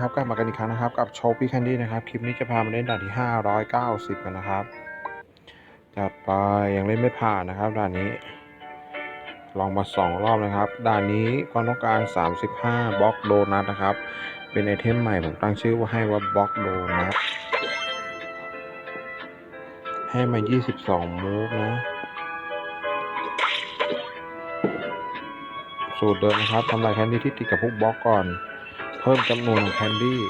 ครับกลับมากันอีกครั้งนะครับ กับโชว์พี่แคนดี้นะครับ คลิปนี้จะพามาเล่นด่านที่ 590 กันนะครับจัดไปยังเล่นไม่ผ่านนะครับด่านนี้ ลองมา 2 รอบนะครับด่านนี้ความต้องการ 35บล็อกโดนัทนะครับ เป็นไอเทมใหม่ผมตั้งชื่อว่าให้ว่าบล็อกโดนัทให้มา 22มูฟนะสูตรเดิมนะครับทำลายแคนดี้ที่ติดกับพวกบล็อกก่อน เพิ่มจำนวนของแคนดี้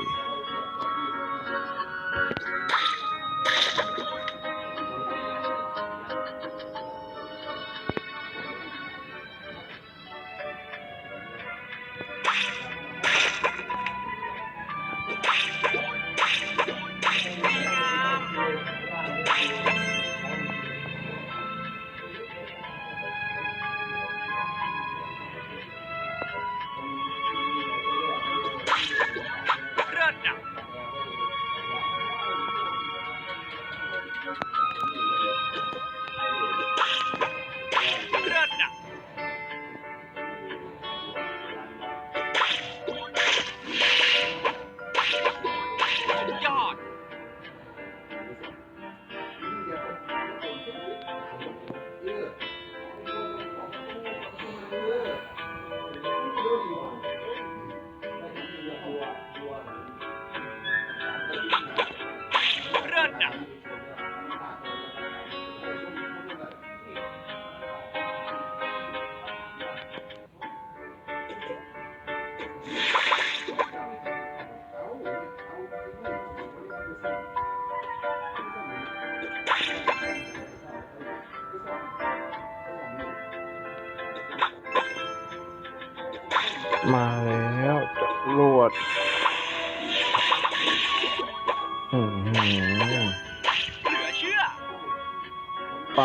มาแล้วจรวดอือหือเหลือเชื่อไป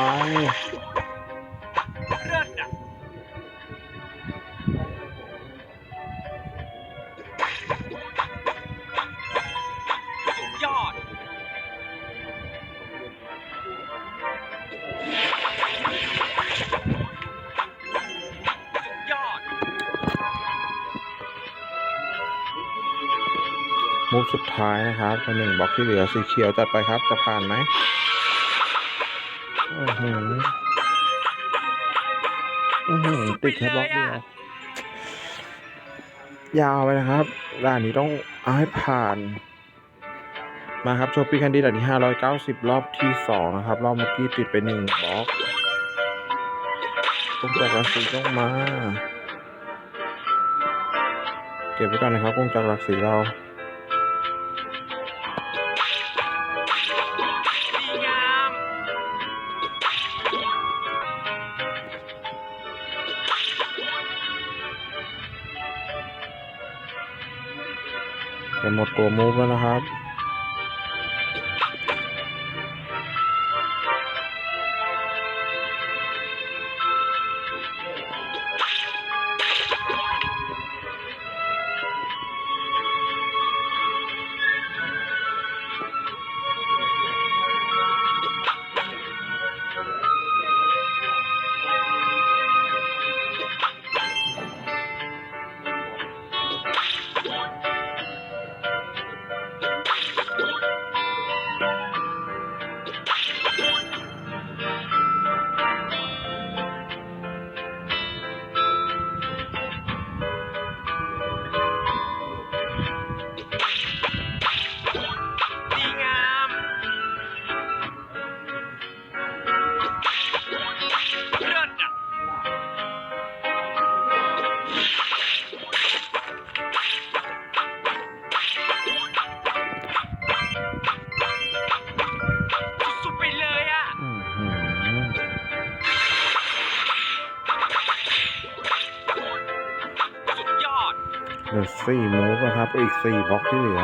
มูฟสุดท้ายนะครับเป็นหนึ่งบล็อกที่เหลือสีเขียวจัดไปครับจะผ่านไหมอือหืออือหือติดแค่บล็อกเดียวยาวไปนะครับด่านนี้ต้องเอาให้ผ่าน มาครับโชว์ปีคันดีด่านที่590รอบที่2นะครับ รอบเมื่อกี้ติดไปหนึ่งบล็อกกงจักรรักสีต้องมา เก็บไว้ก่อนนะครับกงจักรรักสีเรา จะหมดตัวมูฟแล้วนะครับ เหลือสี่มูฟนะครับอีกสี่บล็อกที่เหลือ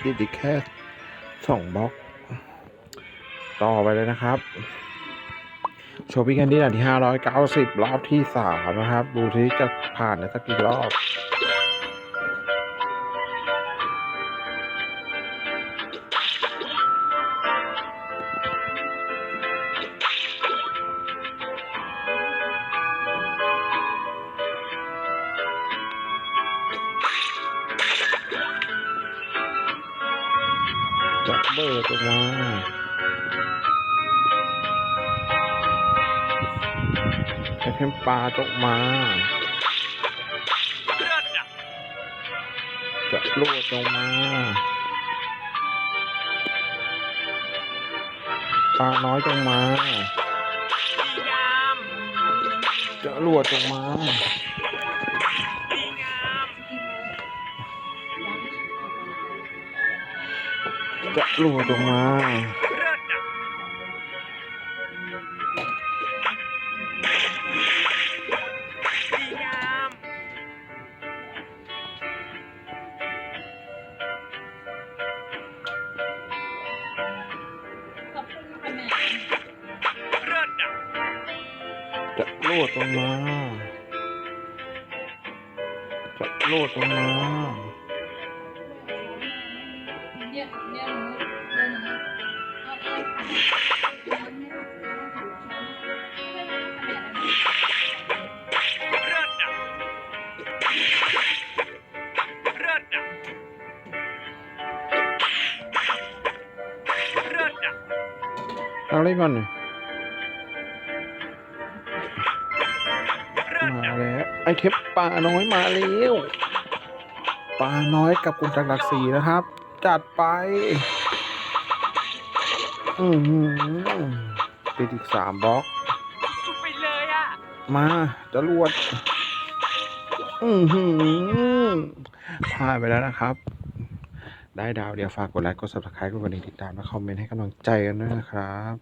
คิดอีกแค่สองบล็อก ต่อไปเลยนะครับ โชว์พี่แคนดี้ด่านที่ห้าร้อยเก้าสิบรอบที่สามนะครับ ดูที่จะผ่านในสักกี่รอบ จับเบอร์ตรงมาไอเทมปลาตกมาเลิศอะจะลวดลงมาปลาน้อยจงมาดีงามจะลวดจงมา จะหลุดออกมาจะโลดลงมาจะโลดลงมา อะเอาเล่นก่อนหน่ยมาแล้วไอเทปปลาน้อยมาแล้วปลาน้อยกับกุญจักรหลักสีนะครับ จัดไป อือหือติดอีกสามบล็อกสุดไปเลยอะมาจะรวด อือหือพลาดไปแล้วนะครับ ได้ดาวเดียวฝากกดไลค์กด subscribe กดกระดิ่งติดตามและคอมเมนต์ให้กำลังใจกันด้วยนะครับ